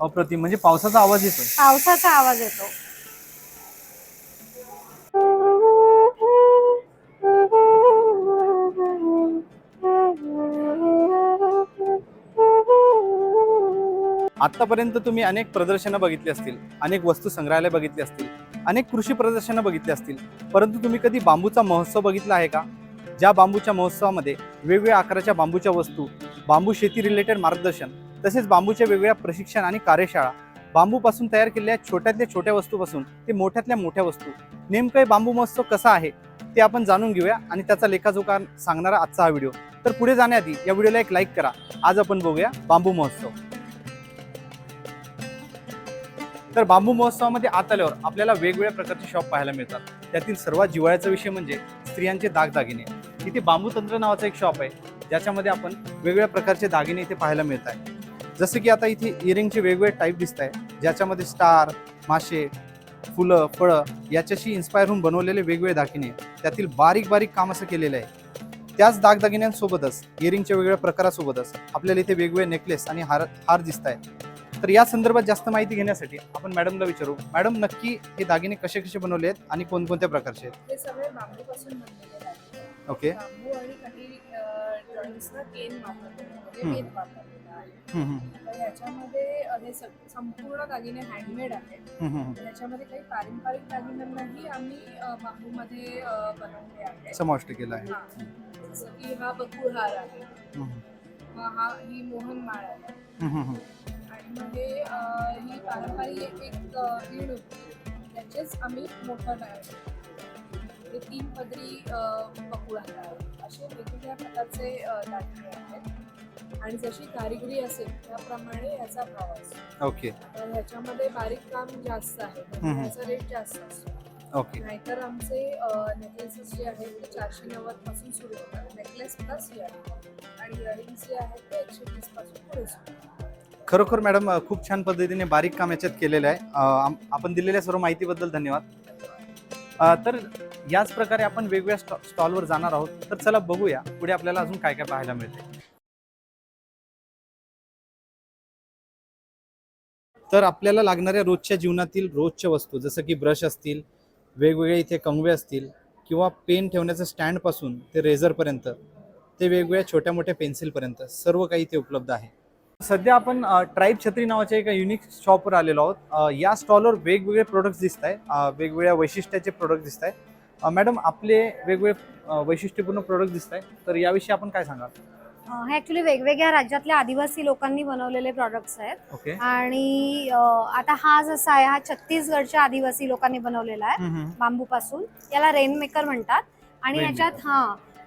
अप्रतिम म्हणजे पावसाचा आवाज येतोय. पावसाचा आवाज येतो. आतापर्यंत तुम्ही अनेक प्रदर्शनं बघितली असतील अनेक वस्तू संग्रहालय बघितली असतील अनेक कृषी प्रदर्शनं बघितली असतील परंतु तुम्ही कधी बांबूचा महोत्सव बघितला आहे का? ज्या बांबूच्या महोत्सवामध्ये वेगवेगळ्या आकाराच्या बांबूच्या वस्तू बांबू शेती रिलेटेड मार्गदर्शन तसेच बांबूच्या वेगवेगळ्या प्रशिक्षण आणि कार्यशाळा. बांबूपासून तयार केलेल्या छोट्यातल्या छोट्या वस्तूपासून ते मोठ्यातल्या मोठ्या वस्तू. नेमकं बांबू महोत्सव कसा आहे ते आपण जाणून घेऊया आणि त्याचा लेखाजोखा सांगणारा आजचा हा व्हिडिओ. तर पुढे जाण्याआधी या व्हिडिओला एक लाईक करा. आज आपण बघूया बांबू महोत्सव. तर बांबू महोत्सवामध्ये आत आल्यावर आपल्याला वेगवेगळ्या प्रकारचे शॉप पाहायला मिळतात. त्यातील सर्वात जिव्हाळ्याचा विषय म्हणजे स्त्रियांचे दागदागिने. इथे बांबू तंत्र नावाचा एक शॉप आहे ज्याच्यामध्ये आपण वेगवेगळ्या प्रकारचे दागिने इथे पाहायला मिळत आहे जसं की आता इथे इयरिंगचे वेगवेगळे टाईप दिसत आहे ज्याच्यामध्ये स्टार मासे फुलं फळं याच्याशी इन्स्पायर होऊन बनवलेले वेगवेगळे दागिने. त्यातील बारीक बारीक काम असं केलेलं आहे. त्याच दागदागिन्यांसोबतच इयरिंगच्या वेगवेगळ्या प्रकारासोबतच आपल्याला इथे वेगवेगळे नेकलेस आणि हार हार दिसत आहेत तर या संदर्भात जास्त माहिती घेण्यासाठी आपण मॅडमला विचारू. मॅडम नक्की हे दागिने कसे कसे बनवले आहेत आणि कोणकोणत्या प्रकारचे आहेत? ओके. आहे तर अ, हे सग- संपूर्ण दागिने हँडमेड आहेत. ह्याच्यामध्ये काही पारंपरिक दागिन्यांनाही आम्ही अ, बांबूमध्ये अ, बनवले आहेत. समाविष्ट केलं आहे. हा. जसं की हा बकुळ हार आहे. हम्म, मग हा ही मोहनमाळ आहे. हम्म, हम्म, आणि मग हे अ, ही पारंपरिक एक अ, होती. त्याचेच आम्ही मोठं नाही हे तीन पदरी अ, बकुळ हार आहे असे वेगवेगळ्या प्रकारचे अ, दागिने आहेत. आणि जशी कारिगिरी असेल त्याप्रमाणे याचा भाव असतो ओके. तर ह्याच्यामध्ये बारीक काम जास्त आहे हम्म. म्हणजे ह्याचा रेट जास्त असतो. ओके. नाहीतर आमचे नेकलेसेस जे आहेत ते चारशे नव्वदपासून सुरू होतात. नेकलेस प्लस आणि इयरिंग्स जे आहेत ते एकशे तीसपासून पुढे सुरू होतात. खरोखर मॅडम अ, खूप छान पद्धतीने बारीक काम याच्यात केलेलं आहे. अ, आम- आपण दिलेल्या सर्व माहितीबद्दल धन्यवाद. अ, तर याच प्रकारे आपण वेगवेगळ्या स्टॉ स्टॉलवर जाणार आहोत. तर चला बघूया पुढे आपल्याला अजून काय काय पाहायला मिळते तर आपल्याला लागणाऱ्या रोजच्या जीवनातील रोजच्या वस्तू जसं की ब्रश असतील वेगवेगळे इथे कंगवे असतील किंवा पेन ठेवण्याचं स्टँडपासून ते रेझरपर्यंत ते वेगवेगळ्या छोट्या मोठ्या पेन्सिलपर्यंत सर्व काही इथे उपलब्ध आहे. सध्या आपण ट्राईब छत्री नावाच्या एका युनिक शॉपवर आलेलो आहोत. या स्टॉलवर वेगवेगळे प्रोडक्ट्स दिसत आहे वेगवेगळ्या वैशिष्ट्याचे प्रोडक्ट दिसत आहे मॅडम आपले वेगवेगळे वैशिष्ट्यपूर्ण प्रोडक्ट दिसत आहे तर याविषयी आपण काय सांगाल? हे ऍक्च्युली वेगवेगळ्या राज्यातल्या आदिवासी लोकांनी बनवलेले प्रॉडक्ट्स आहेत. ओके आणि अं, आता हा जसा आहे हा छत्तीसगडच्या आदिवासी लोकांनी बनवलेला आहे बांबूपासून. याला रेन मेकर म्हणतात. आणि याच्यात हा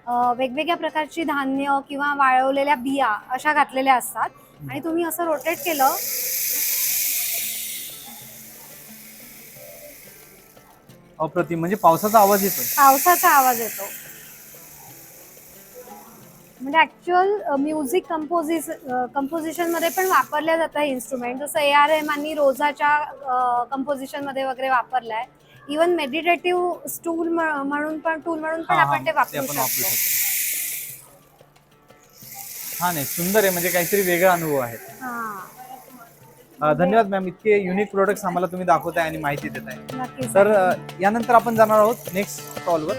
अं, वेगवेगळ्या प्रकारची धान्य किंवा वाळवलेल्या बिया अशा घातलेल्या असतात. आणि तुम्ही असं रोटेट केलं. अप्रतिम म्हणजे पावसाचा आवाज येतोय. पावसाचा आवाज येतो. म्हणजे ऍक्च्युअल म्युझिक कंपोजिस कंपोजिशनमध्ये पण वापरल्या जातं हे इन्स्ट्रुमेंट जसं ए आर एमांनी रोजाच्या कंपोजिशनमध्ये वगैरे वापरलाय. इवन मेडिटेटिव्ह स्टूल म्हणून पण टूल म्हणून पण आपण ते वापरू शकतो. हा नाही सुंदर आहे म्हणजे काहीतरी वेगळा अनुभव आहे. धन्यवाद मॅम इतके युनिक प्रोडक्ट्स आम्हाला तुम्ही दाखवताय आणि माहिती देताय. तर यानंतर आपण जाणार आहोत नेक्स्ट स्टॉलवर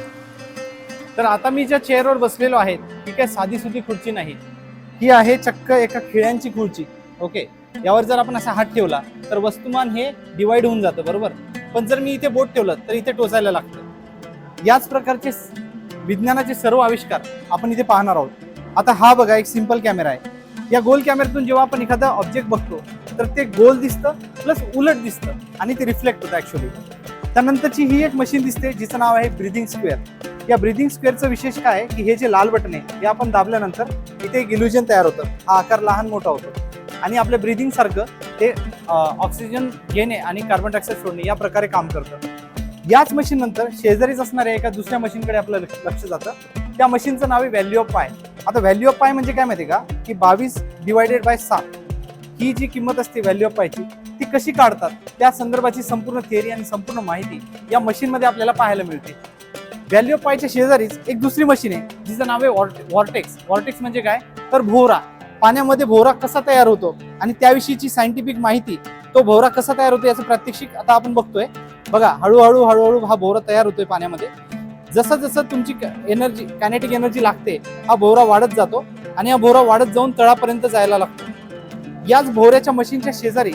तर आता मी ज्या चेअरवर बसलेलो आहे ही काय साधी सुधी खुर्ची नाही. ही आहे चक्क एका खिळ्यांची खुर्ची ओके? यावर जर आपण असा हात ठेवला तर वस्तुमान हे डिवाइड होऊन जातं बरोबर? पण जर मी इथे बोट ठेवलं तर इथे टोचायला लागतं. याच प्रकारचे विज्ञानाचे सर्व आविष्कार आपण इथे पाहणार आहोत. आता हा बघा एक सिंपल कॅमेरा आहे. या गोल कॅमेऱ्यातून जेव्हा आपण एखादा ऑब्जेक्ट बघतो तर ते गोल दिसतं प्लस उलट दिसतं आणि ते रिफ्लेक्ट होतं ॲक्च्युली त्यानंतरची ही एक मशीन दिसते जिचं नाव आहे ब्रिदिंग स्क्वेअर या ब्रिदिंग स्क्वेअरचं विशेष काय आहे की हे जे लाल बटन आहे हे आपण दाबल्यानंतर इथे एक इल्युजन तयार होतं. हा आकार लहान मोठा होतो. आणि आपल्या ब्रिदिंग सारखं ते ऑक्सिजन घेणे आणि कार्बन डायऑक्साईड सोडणे या प्रकारे काम करतं. याच मशीन नंतर शेजारीच असणाऱ्या एका दुसऱ्या मशीनकडे आपलं लक्ष लक्ष जातं. त्या मशीनचं नाव आहे व्हॅल्यू ऑफ पाय आता व्हॅल्यू ऑफ पाय म्हणजे काय माहिती का? की बावीस डिवायडेड बाय सात. ही जी किंमत असते व्हॅल्यू ऑफ पायची ती कशी काढतात त्या संदर्भाची संपूर्ण थिअरी आणि संपूर्ण माहिती या मशीनमध्ये आपल्याला पाहायला मिळते. व्हॅल्यू पायच्या शेजारीच एक दुसरी मशीन आहे जिचं नाव आहे वॉर्टेक्स वॉर्टेक्स म्हणजे काय? तर भोवरा. पाण्यामध्ये भोवरा कसा तयार होतो आणि त्याविषयीची सायंटिफिक माहिती तो भोवरा कसा तयार होतो याचं प्रात्यक्षिक आता आपण बघतोय. बघा हळूहळू हळूहळू हा भोवरा तयार होतोय पाण्यामध्ये. जसं जसं तुमची एनर्जी कॅनेटिक एनर्जी लागते हा भोवरा वाढत जातो आणि हा भोवरा वाढत जाऊन तळापर्यंत जायला लागतो. याच भोवऱ्याच्या मशीनच्या शेजारी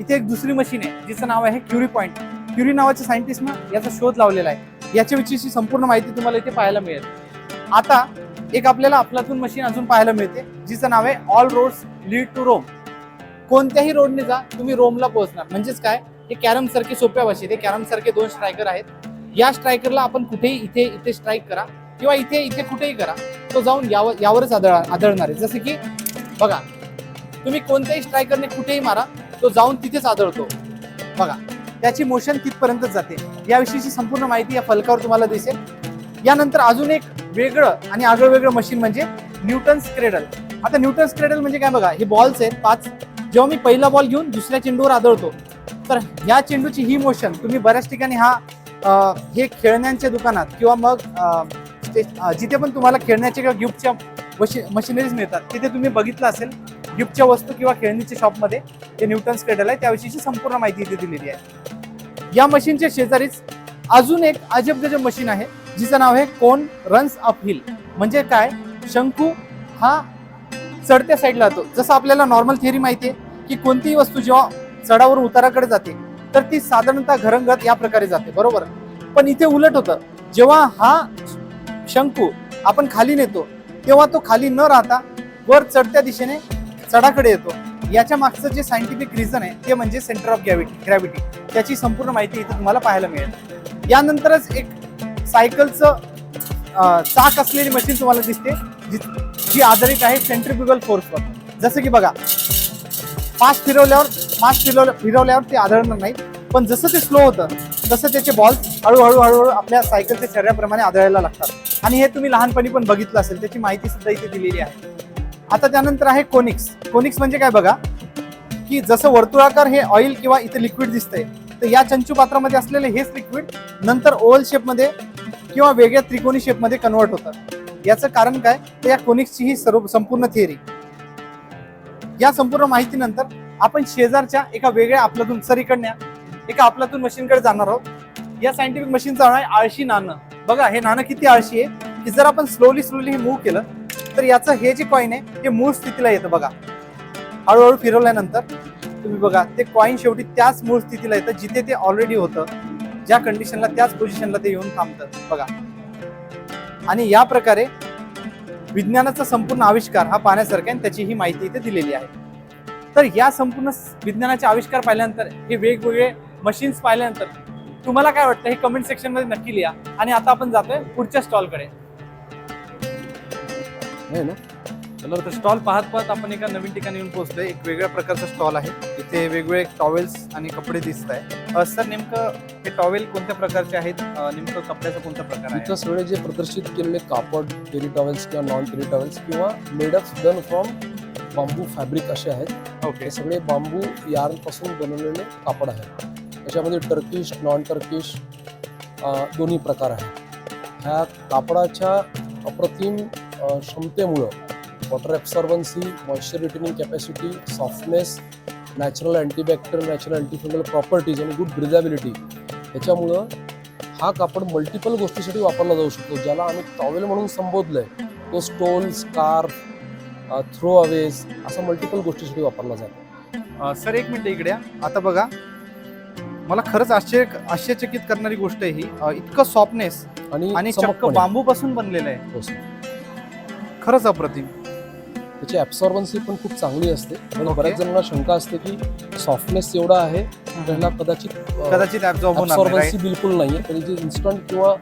इथे एक दुसरी मशीन आहे जिचं नाव आहे क्युरी पॉईंट क्युरी नावाच्या सायंटिस्टनं याचा शोध लावलेला आहे. याच्याविषयीची संपूर्ण माहिती तुम्हाला इथे पाहायला मिळेल. आता एक आपल्याला अफलातून मशीन अजून पाहायला मिळते जिचं नाव आहे all roads lead to Rome कोणत्याही रोडने जा तुम्ही रोमला पोहोचणार. म्हणजेच काय? हे कॅरम सारखे सोप्या भाषेत हे कॅरम सारखे दोन स्ट्रायकर आहेत. या स्ट्रायकरला आपण कुठेही इथे इथे स्ट्राईक करा किंवा इथे इथे कुठेही करा तो जाऊन यावर यावरच आदळ आदळणार आहे. जसं की बघा तुम्ही कोणत्याही स्ट्रायकरने कुठेही मारा तो जाऊन तिथेच आदळतो. बघा त्याची मोशन तिथपर्यंतच जाते. याविषयीची संपूर्ण माहिती या फलकावर तुम्हाला दिसेल. यानंतर अजून एक वेगळं आणि आगळं वेगळं मशीन म्हणजे न्यूटन्स क्रेडल आता न्यूटन्स क्रेडल म्हणजे काय बघा हे बॉल्स आहेत पाच. जेव्हा मी पहिला बॉल घेऊन दुसऱ्या चेंडूवर आदळतो तर ह्या चेंडूची ही मोशन तुम्ही बऱ्याच ठिकाणी हा हे खेळण्यांच्या दुकानात किंवा मग जिथे पण तुम्हाला खेळण्याच्या किंवा गिफ्टच्या मशिनरीज मिळतात तिथे तुम्ही बघितलं असेल. गिफ्टच्या वस्तू किंवा खेळणीच्या शॉपमध्ये जे न्यूटन्स क्रेडल आहे त्याविषयीची संपूर्ण माहिती इथे दिलेली आहे. या मशीनच्या शेजारीच अजून एक अजब गजब मशीन आहे जिचं नाव आहे कोन रन्स अप हिल. म्हणजे काय? शंकू हा चढत्या साईडला जातो. जसं आपल्याला नॉर्मल थिअरी माहिती आहे की कोणतीही वस्तू जेव्हा चढावरून उताराकडे जाते तर ती साधारणतः घरंगत या प्रकारे जाते. बरोबर? पण इथे उलट होतं. जेव्हा हा शंकू आपण खाली नेतो तेव्हा तो खाली न राहता वर चढत्या दिशेने चढाकडे येतो. याच्या मागचं जे सायंटिफिक रिझन आहे ते म्हणजे सेंटर ऑफ ग्रॅव्हिटी ग्रॅव्हिटी त्याची संपूर्ण माहिती इथे तुम्हाला पाहायला मिळेल. यानंतरच एक सायकलचं चाक असलेली मशीन तुम्हाला दिसते जी जी आधारित आहे सेंट्रिफ्युगल फोर्सवर जसं की बघा फास्ट फिरवल्यावर फास्ट फिरवल्या फिरवल्यावर ते आढळणार नाही. पण जसं ते स्लो होतं तसं त्याचे बॉल हळूहळू हळूहळू आपल्या सायकलच्या शरीराप्रमाणे आढळायला लागतात. आणि हे तुम्ही लहानपणी पण बघितलं असेल त्याची माहिती सुद्धा इथे दिलेली आहे. आता त्यानंतर आहे कोनिक्स. कोनिक्स म्हणजे काय बघा की जसं वर्तुळाकार हे ऑइल किंवा इथे लिक्विड दिसतंय तर या चंचू पात्रामध्ये असलेले हेच लिक्विड नंतर ओव्हल शेपमध्ये किंवा वेगळ्या त्रिकोणी शेपमध्ये कन्वर्ट होतं याचं कारण काय? तर या कोनिक्सची ही सर्व संपूर्ण थिअरी या संपूर्ण माहितीनंतर आपण शेजारच्या एका वेगळ्या आपल्यातून सर एका आपल्यातून मशीनकडे जाणार आहोत. या सायंटिफिक मशीनचं नाव आहे आळशी नाणं. बघा हे नाणं किती आळशी आहे की जर आपण स्लोली स्लोली हे मूव्ह केलं तर याचं हे जे कॉईन आहे हे मूळ स्थितीला येतं बघा. हळूहळू फिरवल्यानंतर तुम्ही बघा ते कॉईन शेवटी त्याच मूळ स्थितीला येतं जिथे ते ऑलरेडी होतं ज्या कंडिशनला त्याच पोझिशनला ते येऊन थांबतं बघा. आणि या प्रकारे विज्ञानाचा संपूर्ण आविष्कार हा पाहण्यासारखा आहे आणि त्याची ही माहिती इथे दिलेली आहे. तर या संपूर्ण विज्ञानाचे आविष्कार पाहिल्यानंतर हे वेगवेगळे मशीन्स पाहिल्यानंतर तुम्हाला काय वाटतं? हे कमेंट सेक्शनमध्ये नक्की लिहा. आणि आता आपण जातोय पुढच्या स्टॉलकडे आहे ना? चला तर स्टॉल पाहत पाहत आपण एका नवीन ठिकाणी येऊन पोहोचलोय. एक वेगळ्या प्रकारचा स्टॉल आहे. इथे वेगवेगळे टॉवेल्स आणि कपडे दिसत आहे सर नेमकं हे टॉवेल कोणत्या प्रकारचे आहेत? नेमकं कपड्याचा कोणता प्रकार आहे? इथं सगळे जे प्रदर्शित केलेले कापड टेरी टॉवेल्स किंवा नॉन टेरी टॉवेल्स किंवा made ups done from bamboo fabric असे आहेत. ओके सगळे बांबू यार्नपासून बनवलेले कापड आहेत. त्याच्यामध्ये टर्किश नॉन टर्किश दोन्ही प्रकार आहेत. ह्या कापडाच्या अप्रतिम क्षमतेमुळं water absorbency moisture retaining capacity softness natural antibacterial natural antifungal properties आणि गुड ब्रिझॅबिलिटी याच्यामुळं हा कापड मल्टिपल गोष्टीसाठी वापरला जाऊ शकतो ज्याला आम्ही टॉवेल म्हणून संबोधलं आहे तो स्टोल स्कार्फ थ्रो अवेज असं मल्टिपल गोष्टीसाठी वापरला जातो सर एक मिनिट इकडे. आता बघा मला खरंच आश्चर्य आश्चर्यचकित करणारी गोष्ट आहे ही इतकं सॉफ्टनेस आणि. बांबू पासून बनलेलं आहे हो. खरंच अप्रतिम. त्याची ॲब्सॉर्बन्सी पण खूप चांगली असते. Okay. बऱ्याच जणांना शंका असते की सॉफ्टनेस एवढा आहे त्याला कदाचित कदाचित होणार नाही, ॲब्सॉर्बन्सी बिलकुल नाही आहे त्याची इन्स्टंट किंवा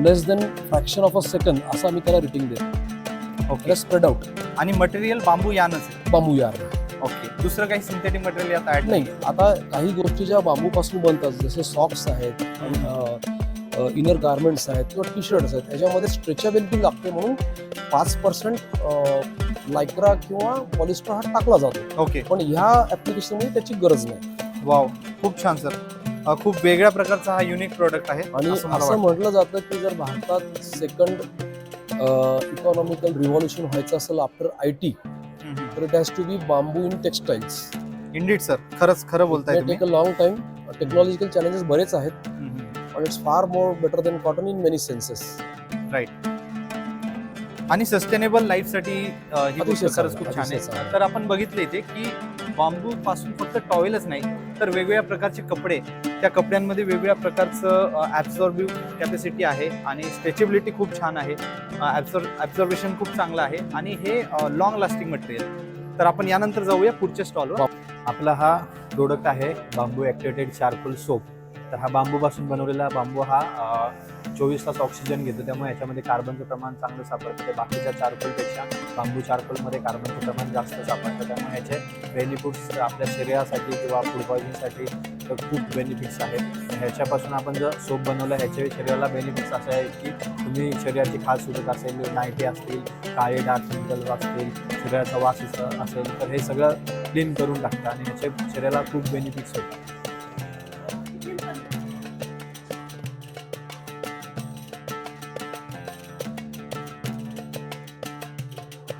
less than fraction of a second असं आम्ही त्याला रेटिंग देतो? ओके स्प्रेड आउट आणि मटेरियल बांबू यानच आहे. बांबू यार ओके दुसरं काही सिंथेटिक मटेरियल यात ऍड नाही आता काही गोष्टी ज्या बांबूपासून बनतात जसे सॉक्स आहेत इनर गार्मेंट्स आहेत किंवा टी शर्ट्स आहेत त्याच्यामध्ये स्ट्रेचेबिलिटी लागते म्हणून पाच पर्सेंट लायक्रा किंवा पॉलिस्टर हा टाकला जातो. ओके. पण ह्या ऍप्लिकेशनमध्ये त्याची गरज नाही. वाव खूप छान सर. खूप वेगळ्या प्रकारचा हा युनिक प्रोडक्ट आहे आणि असं. म्हटलं जातं की जर भारतात सेकंड इकॉनॉमिकल रिव्हॉल्युशन व्हायचं असेल आफ्टर आय टी. तर it has to be bamboo in textiles indeed sir खरंच खरं बोलताय take a long time technological challenges बरेच आहेत. आणि it's far more better than cotton in many senses आणि सस्टेनेबल लाईफसाठी ही गोष्ट खरंच खूप छान आहे. तर आपण बघितले इथे की बांबू पासून फक्त टॉवेलच नाही तर वेगवेगळ्या प्रकारचे कपडे त्या कपड्यांमध्ये वेगवेगळ्या प्रकारचं ॲब्झॉर्बिव्ह कॅपॅसिटी आहे आणि स्ट्रेचेबिलिटी खूप छान आहे. ॲब्झॉर्वेशन खूप चांगलं आहे आणि हे लॉंग लास्टिंग मटेरियल तर आपण यानंतर जाऊया पुढच्या स्टॉलवर आपला हा प्रोडक्ट आहे बांबू ॲक्टिवेटेड चारकोल सोप तर हा बांबूपासून बनवलेला बांबू हा चोवीस तास ऑक्सिजन घेतो त्यामुळे याच्यामध्ये कार्बनचं प्रमाण चांगलं सापडतं. बाकीच्या चारकोलपेक्षा बांबू चारकोलमध्ये कार्बनचं प्रमाण जास्त सापडतं. त्यामुळे याचे बेनिफिट्स आपल्या शरीरासाठी किंवा फूड पॉयझनिंगसाठी तर खूप बेनिफिट्स आहेत. ह्याच्यापासून आपण जर सोप बनवलं ह्याचे शरीराला बेनिफिट्स असे आहेत की तुम्ही शरीराची खास सुटत असेल नायटी असतील काळे डार्क सर्कल्स असतील शरीराचा वास असेल तर हे सगळं क्लीन करून टाकतं आणि ह्याचे शरीराला खूप बेनिफिट्स होतात.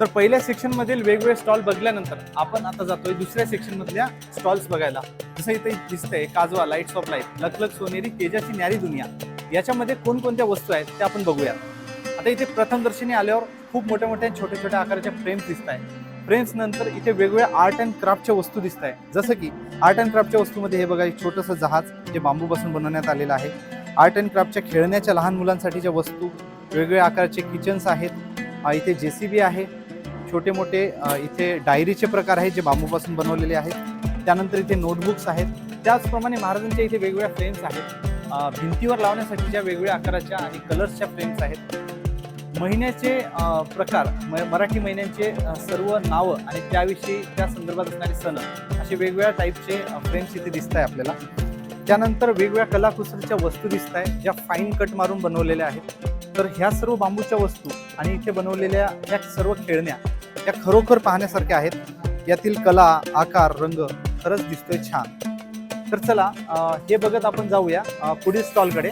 तर पहिल्या सेक्शन मधील वेगवेगळे स्टॉल बघल्यानंतर आपण आता जातोय दुसऱ्या सेक्शन मधल्या स्टॉल्स बघायला. जसं इथे दिसतंय काजवा लाईट्स ऑफ लाइट लखलख सोनेरी तेजाची न्यारी दुनिया. याच्यामध्ये कोणकोणत्या वस्तू आहेत त्या आपण बघूया. आता इथे प्रथम दर्शनी आल्यावर खूप मोठ्या मोठ्या छोट्या छोट्या आकाराच्या फ्रेम्स दिसत आहेत फ्रेम्स नंतर इथे वेगवेगळ्या आर्ट अँड क्राफ्टच्या वस्तू दिसत आहे जसं की आर्ट अँड क्राफ्टच्या वस्तूमध्ये हे बघा एक छोटंसं जहाज जे बांबूपासून बनवण्यात आलेलं आहे. आर्ट अँड क्राफ्टच्या खेळण्याच्या लहान मुलांसाठीच्या वस्तू वेगवेगळ्या आकाराचे किचन्स आहेत. इथे जे सी बी आहे. छोटे मोठे इथे डायरीचे प्रकार आहेत जे बांबूपासून बनवलेले आहेत. त्यानंतर इथे नोटबुक्स आहेत. त्याचप्रमाणे महाराजांच्या इथे वेगवेगळ्या फ्रेम्स आहेत. भिंतीवर लावण्यासाठीच्या वेगवेगळ्या आकाराच्या आणि कलर्सच्या फ्रेम्स आहेत. महिन्याचे प्रकार म- मराठी महिन्यांचे सर्व नावं आणि त्याविषयी त्या संदर्भात असणारे सण असे वेगवेगळ्या टाईपचे फ्रेम्स इथे दिसत आहे आपल्याला. त्यानंतर वेगवेगळ्या कलाकुसरीच्या वस्तू दिसत आहेत ज्या फाईन कट मारून बनवलेल्या आहेत. तर ह्या सर्व बांबूच्या वस्तू आणि इथे बनवलेल्या ह्या सर्व खेळण्या या खरोखर पाहण्यासारख्या आहेत. यातील कला आकार रंग खरंच दिसतोय छान. तर चला हे बघत आपण जाऊया पुढील स्टॉलकडे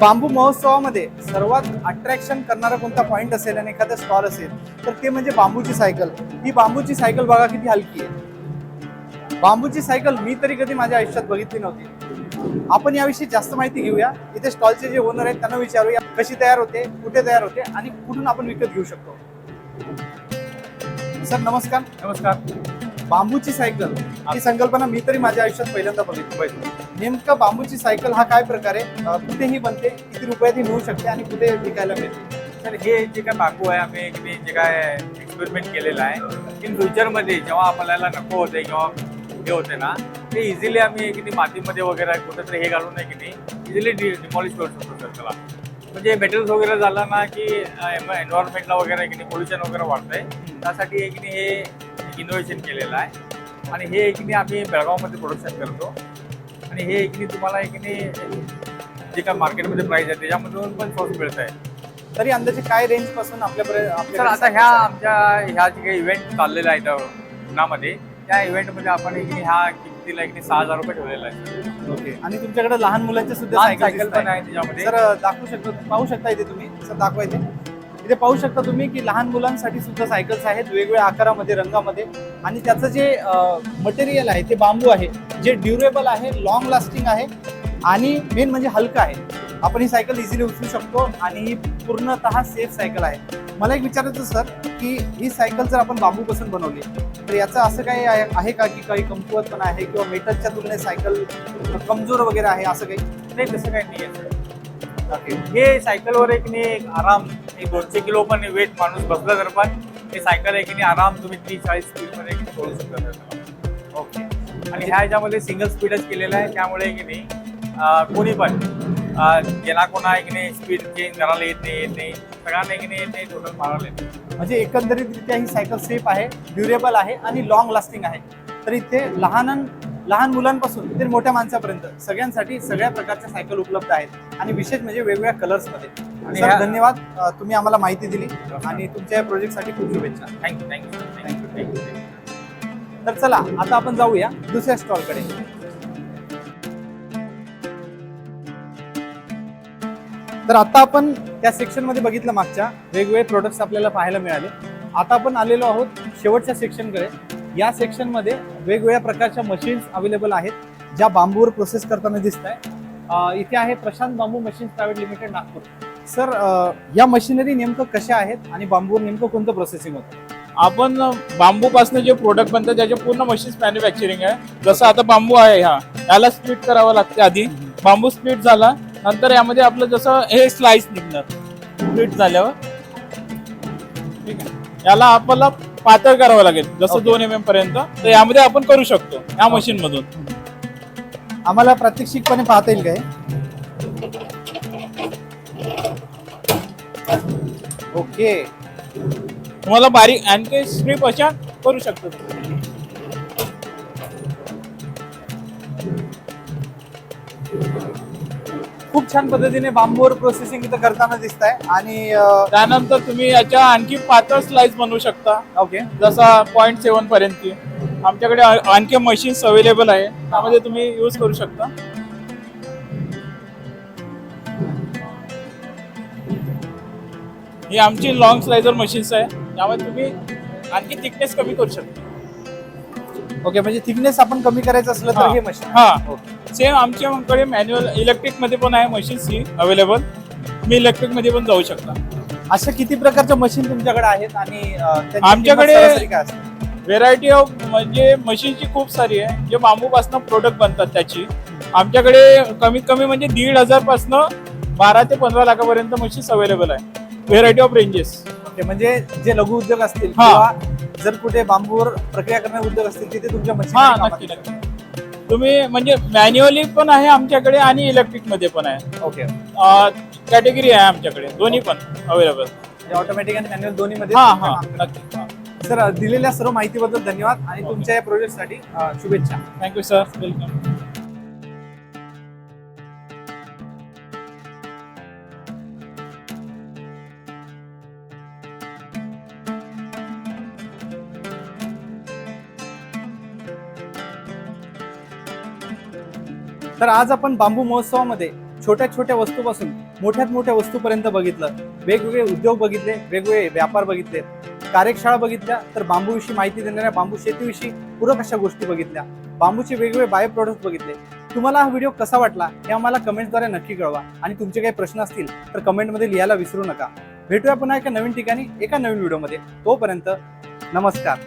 बांबू महोत्सवामध्ये सर्वात अट्रॅक्शन करणारा कोणता पॉइंट असेल आणि एखादा स्टॉल असेल तर ते म्हणजे बांबूची सायकल ही बांबूची सायकल बघा किती हलकी आहे. बांबूची सायकल मी तरी कधी माझ्या आयुष्यात बघितली नव्हती. आपण याविषयी जास्त माहिती घेऊया. इथे स्टॉलचे जे ओनर आहेत त्यांना विचारूया कशी तयार होते कुठे तयार होते आणि कुठून आपण विकत घेऊ शकतो. सर नमस्कार. नमस्कार. बांबूची सायकल ही संकल्पना मी तरी माझ्या आयुष्यात पहिल्यांदा बघितली. नेमकं बांबूची सायकल हा काय प्रकारे कुठेही बनते किती रुपयातही मिळू शकते आणि कुठे विकायला मिळते? तर हे जे काय बाकू आहे आम्ही की जे काय एक्सपेरिमेंट केलेलं आहे इन फ्युचरमध्ये जेव्हा आपल्याला नको होते किंवा हे होते ना ते इझिली आम्ही किती मातीमध्ये वगैरे कुठेतरी हे घालून नाही की नाही इझिली डिमॉलिश करू शकतो सर त्याला. म्हणजे मेटल्स वगैरे झाला ना की एन्व्हायरमेंटला वगैरे की नाही पोल्युशन वगैरे वाढतंय त्यासाठी एक हे इनोव्हेशन केलेलं आहे. आणि हे एक आम्ही बेळगावमध्ये प्रोडक्शन करतो. आणि हे एक तुम्हाला एक जे काय मार्केटमध्ये प्राईस आहे त्याच्यामधून पण स्वस्त मिळत आहे तरी अंदाजे काय रेंजपासून आपल्यापर्यंत सर आता ह्या आमच्या ह्या जे काही इव्हेंट चाललेला आहे इथं पुण्यामध्ये त्या इव्हेंटमध्ये आपण एक ह्या किमतीला एक सहा हजार रुपये ठेवलेला आहे ओके. आणि तुमच्याकडे लहान मुलांच्या सुद्धा लहान सायकल सायकल पण आहे त्याच्यामध्ये. सर दाखवू शकता पाहू शकता इथे तुम्ही? सर दाखवा इथे. इथे पाहू शकता तुम्ही की लहान मुलांसाठी सुद्धा सायकल्स आहेत वेगवेगळ्या आकारामध्ये रंगामध्ये. आणि त्याचं जे मटेरियल आहे ते बांबू आहे जे ड्युरेबल आहे लॉंग लास्टिंग आहे आणि मेन म्हणजे हलका आहे. आपण ही सायकल इझिली उचलू शकतो आणि ही पूर्णतः सेफ सायकल आहे. मला एक विचारायचं सर की ही सायकल जर आपण बांबूपासून बनवली तर याचं असं काही आहे का की काही कमकुवतपणा आहे किंवा मेटलच्या तुलनेत सायकल कमजोर वगैरे आहे असं काही? नाही तसं काही नाही आहे सर हे सायकलवर एक नाही एक आराम एक दोनशे किलो पण वेट माणूस बसला तर पण हे सायकल आहे की नाही आराम तुम्ही तीस चाळीस स्पीडमध्ये करू शकता. ओके. आणि ह्या ह्याच्यामध्ये सिंगल स्पीडच केलेलं आहे. त्यामुळे की नाही कोणी पण ज्याला कोणा कोणा की नाही स्पीड चेंज करायला येत नाही येत नाही. सगळ्यांना की नाही ते टोटल नाही. म्हणजे एकंदरीतरित्या ही सायकल सेफ आहे ड्युरेबल आहे आणि लॉंग लास्टिंग आहे. तर इथे लहान लहान मुलांपासून ते मोठ्या माणसापर्यंत सगळ्यांसाठी सगळ्या प्रकारच्या सायकल उपलब्ध आहेत आणि विशेष म्हणजे वेगवेगळ्या कलर्समध्ये. सर धन्यवाद. तुम्ही आम्हाला माहिती दिली आणि तुमच्या या प्रोजेक्टसाठी खूप शुभेच्छा. थँक्यू थँक्यू थँक्यू थँक्यू तर चला आता आपण जाऊया दुसऱ्या स्टॉलकडे तर आता आपण त्या सेक्शनमध्ये बघितलं मागच्या. वेगवेगळे प्रोडक्ट्स आपल्याला पाहायला मिळाले. आता आपण आलेलो आहोत शेवटच्या सेक्शनकडे या सेक्शनमध्ये वेगवेगळ्या प्रकारच्या मशीन्स अवेलेबल आहेत ज्या बांबूवर प्रोसेस करताना दिसत आहे इथे आहे Prashant bamboo machines private limited Nagpur. Sir या मशिनरी नेमकं कशा आहेत आणि बांबूवर नेमकं कोणतं प्रोसेसिंग होतं? आपण बांबूपासून जे प्रोडक्ट बनतात त्याचे पूर्ण मशीन्स मॅन्युफॅक्चरिंग आहे. जसं आता बांबू आहे हा याला स्प्लिट करावं लागते आधी. बांबू स्प्लिट झाला नंतर यामध्ये आपलं जसं हे स्लाइस निघणार. स्प्लिट झाल्यावर. ठीक आहे. याला आपल्याला पातळ करावं लागेल जसं Okay. दोन एम एम पर्यंत तर यामध्ये आपण करू शकतो या मशीन मधून आम्हाला प्रात्यक्षिकपणे पाहता येईल काय? ओके. तुम्हाला बारीक आणखी स्ट्रीप अशा करू शकतो. खूप छान पद्धतीने बांबूवर प्रोसेसिंग इथं करताना दिसत आहे आणि त्यानंतर तुम्ही याच्या आणखी पातळ स्लाइस बनवू शकता. ओके. जसा पॉईंट सेवन पर्यंत. आमच्याकडे आणखी मशीन्स अवेलेबल आहे. त्यामध्ये तुम्ही यूज करू शकता. ही आमची लॉंग स्लायझर मशीन्स आहे. त्यामध्ये तुम्ही आणखी थिकनेस कमी करू शकता. ओके म्हणजे थिकनेस आपण कमी करायचं असलं तर हा. मशीन हा. सेम आमच्याकडे मॅन्युअल इलेक्ट्रिकमध्ये पण आहे मशीन्स ही अवेलेबल मी इलेक्ट्रिकमध्ये पण जाऊ शकता. अशा किती प्रकारच्या मशीन तुमच्याकडे आहेत आणि किंमत आमच्याकडे- सरासरी काय असते? व्हेरायटी ऑफ म्हणजे मशीनची खूप सारी आहे. जे बांबूपासून प्रोडक्ट बनतात त्याची. आमच्याकडे कमीत कमी म्हणजे दीड हजार पासनं बारा ते पंधरा लाखापर्यंत मशीन्स अवेलेबल आहे. व्हेरायटी ऑफ रेंजेस म्हणजे जे लघु उद्योग असतील हा. किंवा जर कुठे बांबूवर प्रक्रिया करणारे उद्योग असतील तिथे तुमच्या हा मशीन नक्की नक्की. तुम्ही म्हणजे मॅन्युअली पण आहे आमच्याकडे आणि इलेक्ट्रिकमध्ये पण आहे. ओके कॅटेगरी आहे आमच्याकडे. दोन्ही पण अवेलेबल ऑटोमॅटिक आणि मॅन्युअल दोन्ही मध्ये हा. हा. नक्की सर दिलेल्या सर्व माहितीबद्दल धन्यवाद आणि तुमच्या या प्रोजेक्टसाठी शुभेच्छा. थँक्यू सर वेलकम तर आज आपण बांबू महोत्सवामध्ये छोट्या छोट्या वस्तूपासून मोठ्यात मोठ्या वस्तूपर्यंत बघितलं. वेगवेगळे उद्योग बघितले वेगवेगळे व्यापार बघितले कार्यशाळा बघितल्या तर बांबूविषयी माहिती देणाऱ्या बांबू शेतीविषयी पूरक अशा गोष्टी बघितल्या बांबूचे वेगवेगळे बायो प्रोडक्ट बघितले. तुम्हाला हा व्हिडिओ कसा वाटला हे आम्हाला कमेंटद्वारे नक्की कळवा. आणि तुमचे काही प्रश्न असतील तर कमेंटमध्ये लिहायला विसरू नका. भेटूया पुन्हा एका नवीन ठिकाणी एका नवीन व्हिडिओमध्ये तोपर्यंत नमस्कार.